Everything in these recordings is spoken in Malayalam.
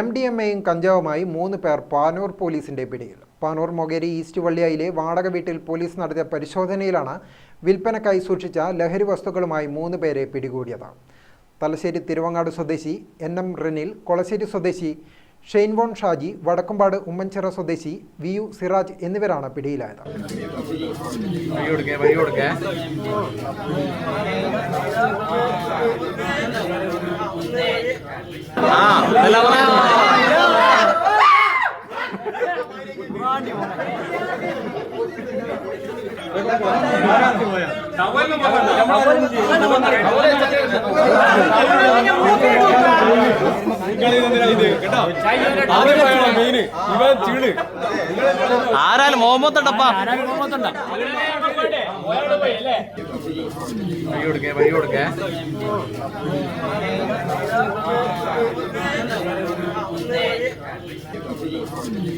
എം ഡി എം എയും കഞ്ചാവുമായി മൂന്ന് പേർ പാനൂർ പോലീസിന്റെ പിടിയിൽ. പാനൂർ മൊകേരി ഈസ്റ്റ് വള്ളിയായിലെ വാടക വീട്ടിൽ പോലീസ് നടത്തിയ പരിശോധനയിലാണ് വിൽപ്പനക്കായി സൂക്ഷിച്ച ലഹരി വസ്തുക്കളുമായി മൂന്ന് പേരെ പിടികൂടിയത്. തലശ്ശേരി തിരുവങ്ങാട് സ്വദേശി എൻ എം റെനിൽ കൊളശ്ശേരി സ്വദേശി ഷെയ്ൻവോൺ ഷാജി വടക്കുംപാട് ഉമ്മൻചിറ സ്വദേശി വി യു സിറാജ് എന്നിവരാണ് പിടിയിലായത്. ആ ആരാലും മോഹമ്മത്തുണ്ടപ്പാ വഴി കൊടുക്കേ വഴി കൊടുക്കേ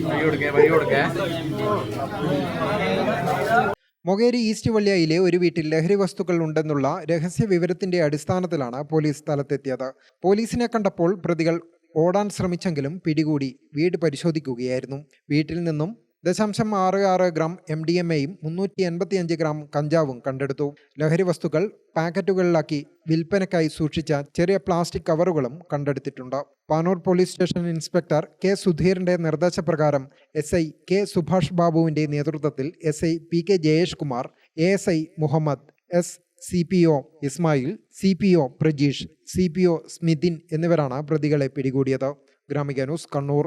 വഴി കൊടുക്കേ വഴി കൊടുക്കേ. മൊകേരി ഈസ്റ്റ് വള്ളിയായിലെ ഒരു വീട്ടിൽ ലഹരി വസ്തുക്കൾ ഉണ്ടെന്നുള്ള രഹസ്യ വിവരത്തിന്റെ അടിസ്ഥാനത്തിലാണ് പോലീസ് സ്ഥലത്തെത്തിയത്. പോലീസിനെ കണ്ടപ്പോൾ പ്രതികൾ ഓടാൻ ശ്രമിച്ചെങ്കിലും പിടികൂടി വീട് പരിശോധിക്കുകയായിരുന്നു. വീട്ടിൽ നിന്നും ദശാംശം ആറ് ആറ് ഗ്രാം എം ഡി എം എയും മുന്നൂറ്റി എൺപത്തിയഞ്ച് ഗ്രാം കഞ്ചാവും കണ്ടെടുത്തു. ലഹരി വസ്തുക്കൾ പാക്കറ്റുകളിലാക്കി വിൽപ്പനയ്ക്കായി സൂക്ഷിച്ച ചെറിയ പ്ലാസ്റ്റിക് കവറുകളും കണ്ടെടുത്തിട്ടുണ്ട്. Panoor police station inspector K സുധീറിന്റെ നിർദ്ദേശപ്രകാരം എസ് ഐ കെ സുഭാഷ് ബാബുവിന്റെ നേതൃത്വത്തിൽ S I P K Jayesh Kumar A S I Muhammad S C P O Ismail C P O Prajeesh C P O Smithin എന്നിവരാണ് പ്രതികളെ പിടികൂടിയത്. Gramika news Kannur.